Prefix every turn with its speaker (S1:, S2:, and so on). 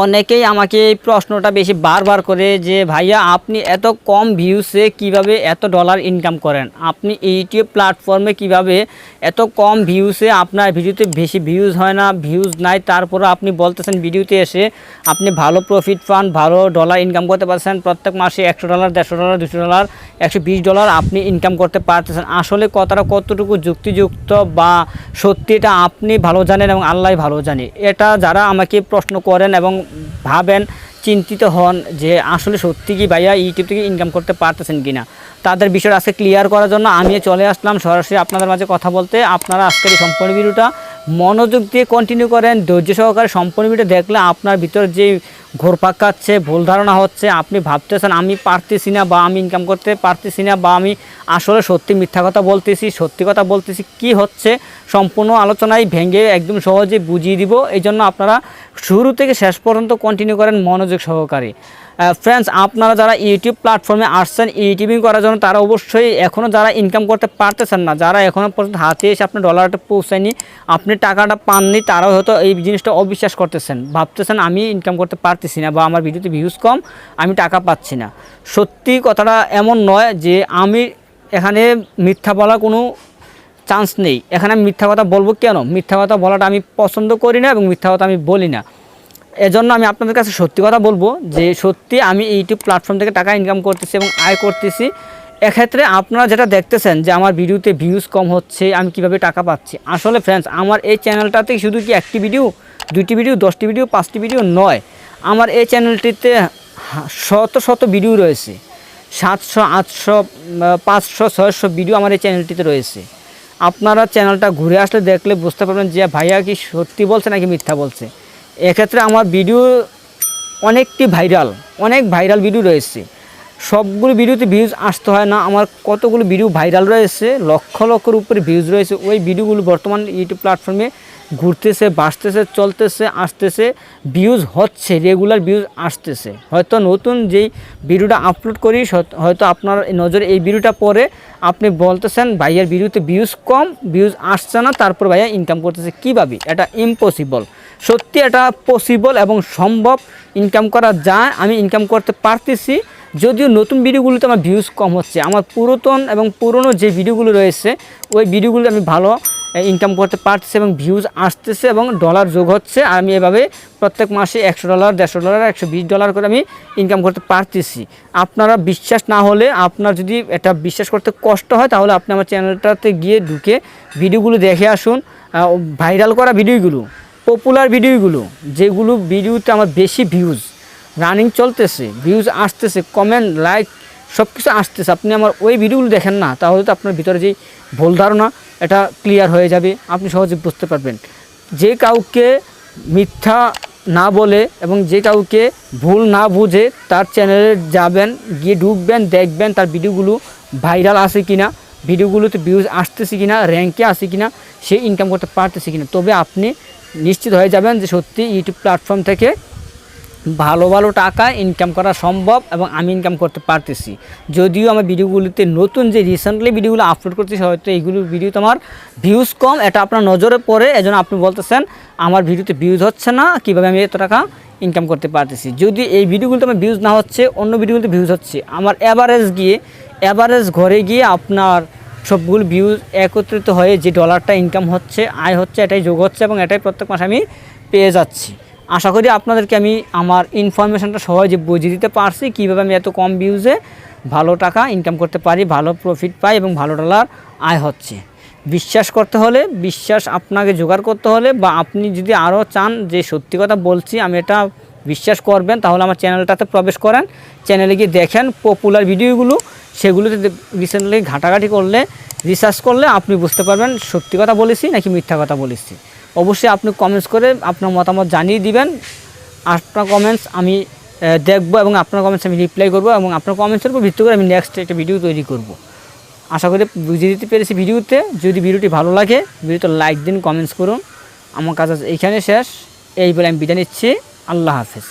S1: অনেকেই আমাকে এই প্রশ্নটা বেশি বারবার করে যে, ভাইয়া, আপনি এত কম ভিউসে কীভাবে এত ডলার ইনকাম করেন? আপনি ইউটিউব প্ল্যাটফর্মে কীভাবে এত কম ভিউসে আপনার ভিডিওতে বেশি ভিউজ হয় না ভিউজ নাই? তারপরে আপনি বলতেছেন ভিডিওতে এসে আপনি ভালো প্রফিট পান, ভালো ডলার ইনকাম করতে পারছেন। প্রত্যেক মাসে একশো ডলার দেড়শো ডলার দুশো ডলার একশো বিশ ডলার আপনি ইনকাম করতে পারতেছেন। আসলে কথাটা কতটুকু যুক্তিযুক্ত বা সত্যি এটা আপনি ভালো জানেন এবং আল্লাহ ভালো জানে? এটা যারা আমাকে প্রশ্ন করেন এবং ভাবেন, চিন্তিত হন যে আসলে সত্যি কি ভাইয়া ইউটিউব থেকে ইনকাম করতে পারতেছেন কি না তাদের বিষয়টা আজকে ক্লিয়ার করার জন্য আমি চলে আসলাম সরাসরি আপনাদের মাঝে কথা বলতে। আপনারা আজকের এই সম্পূর্ণ ভিডিওটা মনোযোগ দিয়ে কন্টিনিউ করেন, ধৈর্য সহকারে সম্পূর্ণ ভিডিও দেখলে আপনার ভিতর যে ঘোরপাক কাচ্ছে ভুল ধারণা হচ্ছে, আপনি ভাবতেছেন আমি পারতেছি না বা আমি ইনকাম করতে পারতেছি না বা আমি আসলে সত্যি মিথ্যা কথা বলতেছি, সত্যি কথা বলতেছি, কি হচ্ছে, সম্পূর্ণ আলোচনায় ভেঙে একদম সহজে বুঝিয়ে দিব। এই জন্য আপনারা শুরু থেকে শেষ পর্যন্ত কন্টিনিউ করেন মনোযোগ সহকারে। ফ্রেন্ডস আপনারা যারা ইউটিউব প্ল্যাটফর্মে আসছেন ইউটিউবিং করার জন্য, তারা অবশ্যই এখনও যারা ইনকাম করতে পারতেছেন না, যারা এখনও পর্যন্ত হাতে এসে আপনার ডলারটা পৌঁছায়নি, আপনি টাকাটা পাননি, তারাও হয়তো এই জিনিসটা অবিশ্বাস করতেছেন। ভাবতেছেন, আমি ইনকাম করতে পারতেছি না বা আমার ভিডিওতে ভিউজ কম, আমি টাকা পাচ্ছি না। সত্যি কথাটা এমন নয় যে আমি এখানে মিথ্যা বলা কোনো চান্স নেই। এখানে আমি মিথ্যা কথা বলব কেন? মিথ্যা কথা বলাটা আমি পছন্দ করি না এবং মিথ্যা কথা আমি বলি না। এজন্য আমি আপনাদের কাছে সত্যি কথা বলব যে সত্যি আমি ইউটিউব প্ল্যাটফর্ম থেকে টাকা ইনকাম করতেছি এবং আয় করতেছি। এক্ষেত্রে আপনারা যেটা দেখতেছেন যে আমার ভিডিওতে ভিউজ কম হচ্ছে, আমি কীভাবে টাকা পাচ্ছি। আসলে ফ্রেন্ডস আমার এই চ্যানেলটাতে শুধু কি একটি ভিডিও দুইটি ভিডিও দশটি ভিডিও পাঁচটি ভিডিও নয়, আমার এই চ্যানেলটিতে শত শত ভিডিও রয়েছে। সাতশো, আটশো পাঁচশো, ছয়শো ভিডিও আমার এই চ্যানেলটিতে রয়েছে। আপনারা চ্যানেলটা ঘুরে আসলে দেখলে বুঝতে পারবেন যে ভাইয়া কি সত্যি বলছে নাকি মিথ্যা বলছে। এক্ষেত্রে আমার ভিডিও অনেকটি ভাইরাল অনেক ভাইরাল ভিডিও রয়েছে। সবগুলো ভিডিওতে ভিউজ আসতে হয় না, আমার কতগুলো ভিডিও ভাইরাল রয়েছে, লক্ষ লক্ষর উপরে ভিউজ রয়েছে, ওই ভিডিওগুলো বর্তমান ইউটিউব প্ল্যাটফর্মে ঘুরতেছে বাঁচতেছে চলতেছে, আসতেছে ভিউজ হচ্ছে রেগুলার ভিউজ আসতেছে। হয়তো নতুন যেই ভিডিওটা আপলোড করি হয়তো আপনার নজরে এই ভিডিওটা পরে আপনি বলতেছেন, ভাইয়ের ভিডিওতে ভিউজ কম ভিউজ আসছে না, তারপর ভাইয়া ইনকাম করতেছে। কীভাবে? এটা ইম্পসিবল সত্যি এটা পসিবল এবং সম্ভব ইনকাম করা যায়, আমি ইনকাম করতে পারতেছি। যদিও নতুন ভিডিওগুলোতে আমার ভিউজ কম হচ্ছে। আমার পুরাতন এবং পুরনো যে ভিডিওগুলো রয়েছে, ওই ভিডিওগুলো আমি ভালো ইনকাম করতে পারতেছি এবং ভিউজ আসতেছে এবং ডলার যোগ হচ্ছে। আর আমি এভাবে প্রত্যেক মাসে একশো ডলার দেড়শো ডলার একশো বিশ ডলার করে আমি ইনকাম করতে পারতেছি। আপনারা বিশ্বাস না হলে, আপনার যদি এটা বিশ্বাস করতে কষ্ট হয়, তাহলে আপনি আমার চ্যানেলটাতে গিয়ে ঢুকে ভিডিওগুলো দেখে আসুন ভাইরাল করা ভিডিওগুলো। পপুলার ভিডিওগুলো, যেগুলো ভিডিওতে আমার বেশি ভিউজ রানিং চলতেছে ভিউজ আসতেছে কমেন্ট লাইক সব কিছু আসতেছে। আপনি আমার ওই ভিডিওগুলো দেখেন না, তাহলে তো আপনার ভিতরে যেই ভুল ধারণা, এটা ক্লিয়ার হয়ে যাবে, আপনি সহজে বুঝতে পারবেন। যে কাউকে মিথ্যা না বলে এবং যে কাউকে ভুল না বুঝে তার চ্যানেলে যাবেন, গিয়ে ঢুকবেন, দেখবেন তার ভিডিওগুলো ভাইরাল আছে কিনা। ভিডিওগুলোতে ভিউজ আসতেছে কি না র্যাঙ্কে আছে কিনা, সে ইনকাম করতে পারতেছে কি না তবে আপনি নিশ্চিত হয়ে যাবেন যে সত্যি ইউটিউব প্ল্যাটফর্ম থেকে ভালো ভালো টাকা ইনকাম করা সম্ভব এবং আমি ইনকাম করতে পারতেছি। যদিও আমার ভিডিওগুলিতে নতুন যে রিসেন্টলি ভিডিওগুলো আপলোড করতেছি হয়তো এইগুলো ভিডিওতে আমার ভিউজ কম, এটা আপনার নজরে পড়ে, এজন্য আপনি বলতেছেন, আমার ভিডিওতে ভিউজ হচ্ছে না, কীভাবে আমি এত টাকা ইনকাম করতে পারতেছি? যদি এই ভিডিওগুলোতে আমার ভিউজ না হচ্ছে, অন্য ভিডিওগুলোতে ভিউজ হচ্ছে, আমার অ্যাভারেজ গিয়ে অ্যাভারেজ ঘরে গিয়ে আপনার সবগুলো ভিউজ একত্রিত হয়ে যে ডলারটা ইনকাম হচ্ছে, আয় হচ্ছে, এটাই যোগ হচ্ছে এবং এটাই প্রত্যেক মাসে আমি পেয়ে যাচ্ছি। আশা করি আপনাদেরকে আমি আমার ইনফরমেশনটা সহজে বুঝিয়ে দিতে পারছি কীভাবে আমি এত কম ভিউজে ভালো টাকা ইনকাম করতে পারি, ভালো প্রফিট পাই এবং ভালো ডলার আয় হচ্ছে। বিশ্বাস করতে হলে, বিশ্বাস আপনাকে জোগাড় করতে হলে বা আপনি যদি আরও চান যে সত্যি কথা বলছি, আমি এটা বিশ্বাস করবেন, তাহলে আমার চ্যানেলটাতে প্রবেশ করেন। চ্যানেলে গিয়ে দেখেন পপুলার ভিডিওগুলো সেগুলোতে রিসেন্টলি ঘাটাঘাটি করলে রিসার্চ করলে আপনি বুঝতে পারবেন সত্যি কথা বলেছি নাকি মিথ্যা কথা বলেছি। অবশ্যই আপনি কমেন্টস করে আপনার মতামত জানিয়ে দিবেন। আপনার কমেন্টস আমি দেখব এবং আপনার কমেন্টস আমি রিপ্লাই করব এবং আপনার কমেন্টসের উপর ভিত্তি করে আমি নেক্সট একটা ভিডিও তৈরি করব। আশা করি বুঝিয়ে দিতে পেরেছি ভিডিওতে। যদি ভিডিওটি ভালো লাগে, ভিডিওতে লাইক দিন কমেন্টস করুন। আমার কাজ এইখানে শেষ। এই বলে আমি বিদায় নিচ্ছি। আল্লাহ হাফেজ।